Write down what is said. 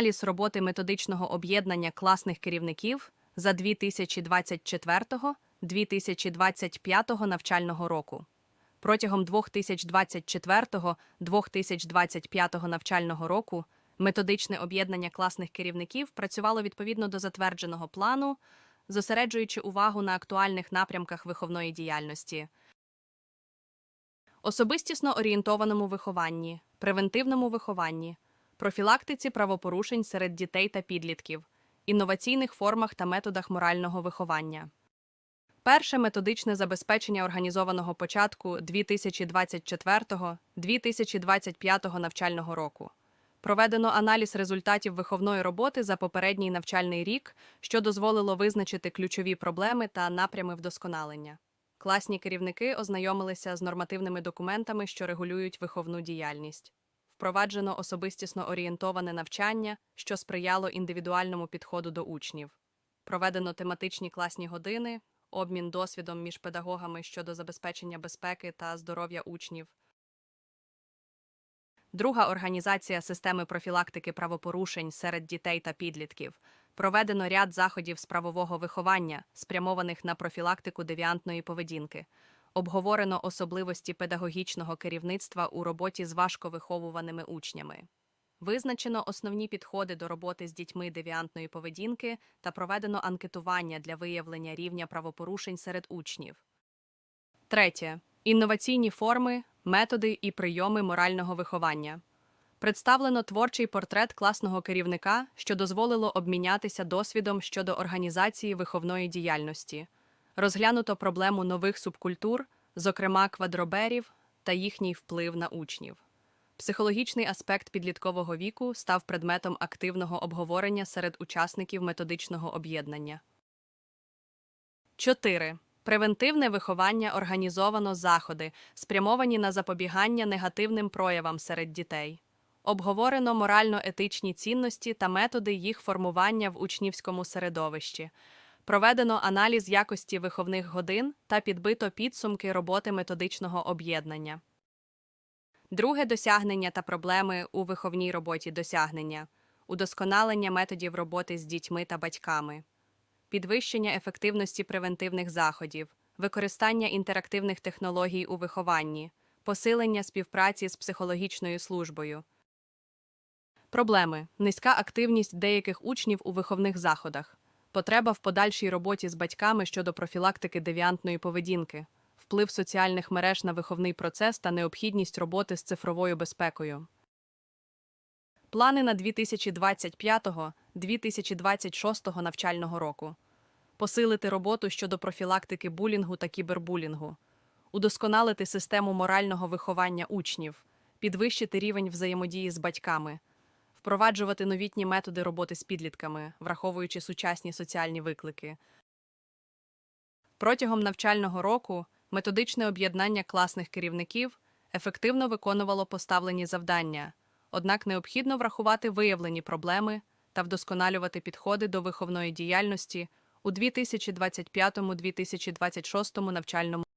Аналіз роботи методичного об'єднання класних керівників за 2024-2025 навчального року. Протягом 2024-2025 навчального року методичне об'єднання класних керівників працювало відповідно до затвердженого плану, зосереджуючи увагу на актуальних напрямках виховної діяльності, особистісно орієнтованому вихованні, превентивному вихованні, профілактиці правопорушень серед дітей та підлітків, інноваційних формах та методах морального виховання. Перше методичне забезпечення організованого початку 2024-2025 навчального року. Проведено аналіз результатів виховної роботи за попередній навчальний рік, що дозволило визначити ключові проблеми та напрями вдосконалення. Класні керівники ознайомилися з нормативними документами, що регулюють виховну діяльність. Впроваджено особистісно орієнтоване навчання, що сприяло індивідуальному підходу до учнів. Проведено тематичні класні години, обмін досвідом між педагогами щодо забезпечення безпеки та здоров'я учнів. Друга організація системи профілактики правопорушень серед дітей та підлітків. Проведено ряд заходів з правового виховання, спрямованих на профілактику девіантної поведінки. Обговорено особливості педагогічного керівництва у роботі з важковиховуваними учнями. Визначено основні підходи до роботи з дітьми девіантної поведінки та проведено анкетування для виявлення рівня правопорушень серед учнів. Третє. Інноваційні форми, методи і прийоми морального виховання. Представлено творчий портрет класного керівника, що дозволило обмінятися досвідом щодо організації виховної діяльності. Розглянуто проблему нових субкультур, зокрема квадроберів, та їхній вплив на учнів. Психологічний аспект підліткового віку став предметом активного обговорення серед учасників методичного об'єднання. 4. Превентивне виховання організовано заходи, спрямовані на запобігання негативним проявам серед дітей. Обговорено морально-етичні цінності та методи їх формування в учнівському середовищі. Проведено аналіз якості виховних годин та підбито підсумки роботи методичного об'єднання. Друге досягнення та проблеми у виховній роботі досягнення, удосконалення методів роботи з дітьми та батьками, підвищення ефективності превентивних заходів, використання інтерактивних технологій у вихованні, посилення співпраці з психологічною службою. Проблеми низька активність деяких учнів у виховних заходах, потреба в подальшій роботі з батьками щодо профілактики девіантної поведінки, вплив соціальних мереж на виховний процес та необхідність роботи з цифровою безпекою. Плани на 2025-2026 навчального року. Посилити роботу щодо профілактики булінгу та кібербулінгу, удосконалити систему морального виховання учнів, підвищити рівень взаємодії з батьками, впроваджувати новітні методи роботи з підлітками, враховуючи сучасні соціальні виклики. Протягом навчального року методичне об'єднання класних керівників ефективно виконувало поставлені завдання, однак необхідно врахувати виявлені проблеми та вдосконалювати підходи до виховної діяльності у 2025-2026 навчальному